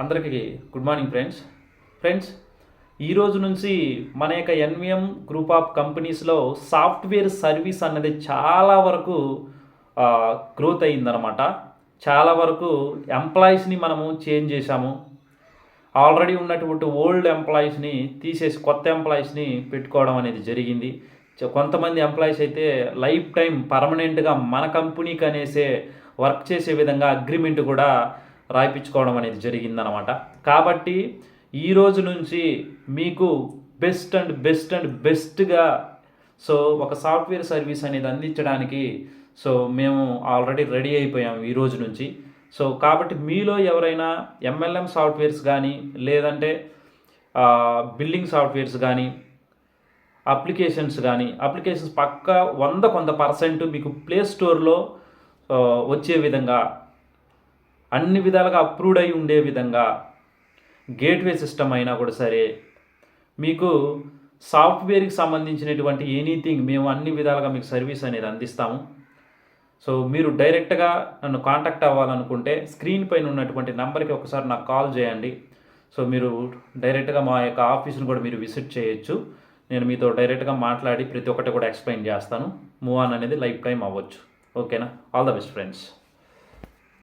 అందరికీ good morning friends. Friends ఈ రోజు నుంచి మన యొక్క ఎన్విఎం గ్రూప్ ఆఫ్ కంపెనీస్లో సాఫ్ట్వేర్ సర్వీస్ అన్నది చాలా వరకు గ్రోత్ అయ్యిందనమాట చాలా వరకు ఎంప్లాయీస్ని మనము చేంజ్ చేశాము. ఆల్రెడీ ఉన్నటువంటి ఓల్డ్ ఎంప్లాయీస్ని తీసేసి కొత్త ఎంప్లాయీస్ని పెట్టుకోవడం అనేది జరిగింది. కొంతమంది ఎంప్లాయీస్ అయితే లైఫ్ టైం పర్మనెంట్గా మన కంపెనీకి అనేసే వర్క్ చేసే విధంగా అగ్రిమెంట్ కూడా రాయిపించుకోవడం అనేది జరిగిందనమాట కాబట్టి ఈ రోజు నుంచి మీకు బెస్ట్ అండ్ బెస్ట్ అండ్ బెస్ట్గా సో ఒక సాఫ్ట్వేర్ సర్వీస్ అనేది అందించడానికి సో మేము ఆల్రెడీ రెడీ అయిపోయాం ఈ రోజు నుంచి. సో కాబట్టి మీలో ఎవరైనా ఎంఎల్ఎం సాఫ్ట్వేర్స్ కానీ లేదంటే బిల్డింగ్ సాఫ్ట్వేర్స్ కానీ అప్లికేషన్స్ కానీ అప్లికేషన్స్ పక్క వంద కొంత పర్సెంట్ మీకు ప్లే స్టోర్లో వచ్చే విధంగా అన్ని విధాలుగా అప్రూవ్డ్ అయి ఉండే విధంగా గేట్వే సిస్టమ్ అయినా కూడా సరే మీకు సాఫ్ట్వేర్కి సంబంధించినటువంటి ఎనీథింగ్ మేము అన్ని విధాలుగా మీకు సర్వీస్ అనేది అందిస్తాము. సో మీరు డైరెక్ట్గా నన్ను కాంటాక్ట్ అవ్వాలనుకుంటే స్క్రీన్ పైన ఉన్నటువంటి నెంబర్కి ఒకసారి నాకు కాల్ చేయండి. సో మీరు డైరెక్ట్గా మా యొక్క ఆఫీస్ని కూడా మీరు విజిట్ చేయొచ్చు. నేను మీతో డైరెక్ట్గా మాట్లాడి ప్రతి ఒక్కటి కూడా ఎక్స్ప్లెయిన్ చేస్తాను. మూవ్ ఆన్ అనేది లైఫ్ టైం అవ్వచ్చు. ఓకేనా ఆల్ ద బెస్ట్ ఫ్రెండ్స్